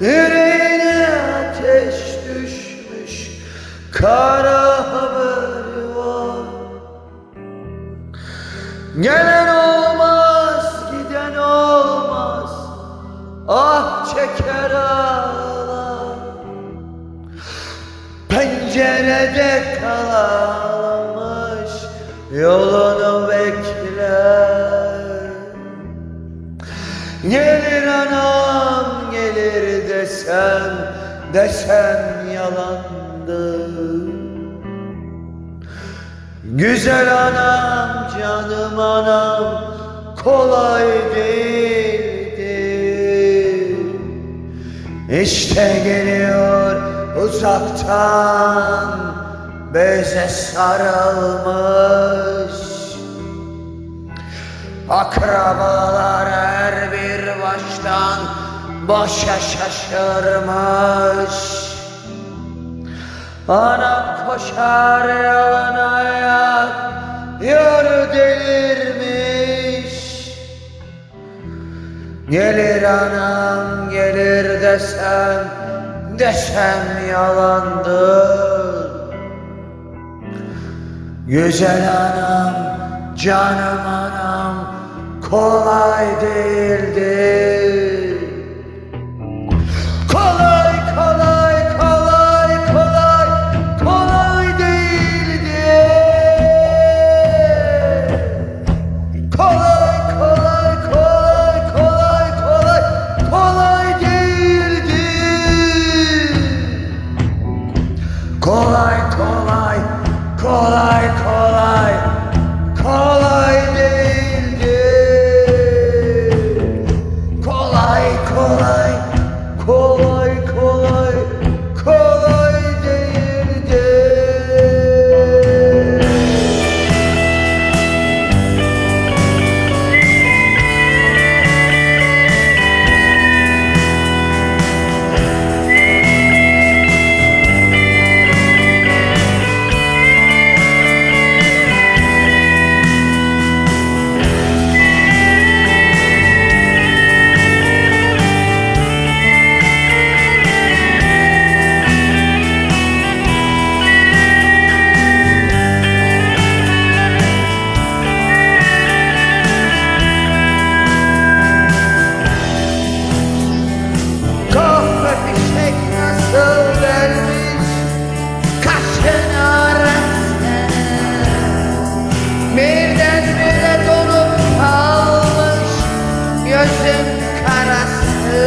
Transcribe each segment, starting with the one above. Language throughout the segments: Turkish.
Yüreğine ateş düşmüş Kara haberi var Gelen olmaz giden olmaz Ah çeker ağlar. Pencerede kalmış Yolunu bekler. Gelir anam gelir desem Desem yalandı. Güzel anam canım anam Kolay değildi. İşte geliyor uzaktan Beze sarılmış Akrabalar Başa şaşırmış. Anam koşar yana ayak Yar delirmiş. Gelir anam gelir desem Desem yalandır. Güzel anam canım anam Kolay değildir karası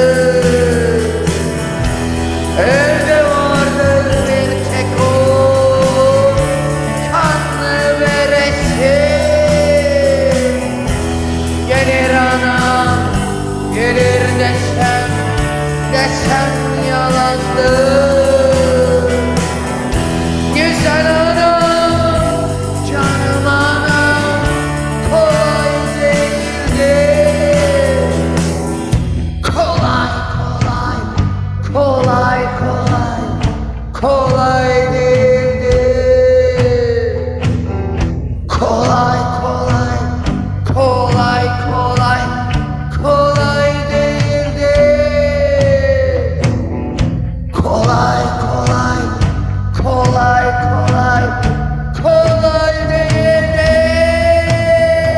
Evde vardır bir tek o. Kanlı veresi Gelir anam gelir desem desem yalandır kolay değildir. Kolay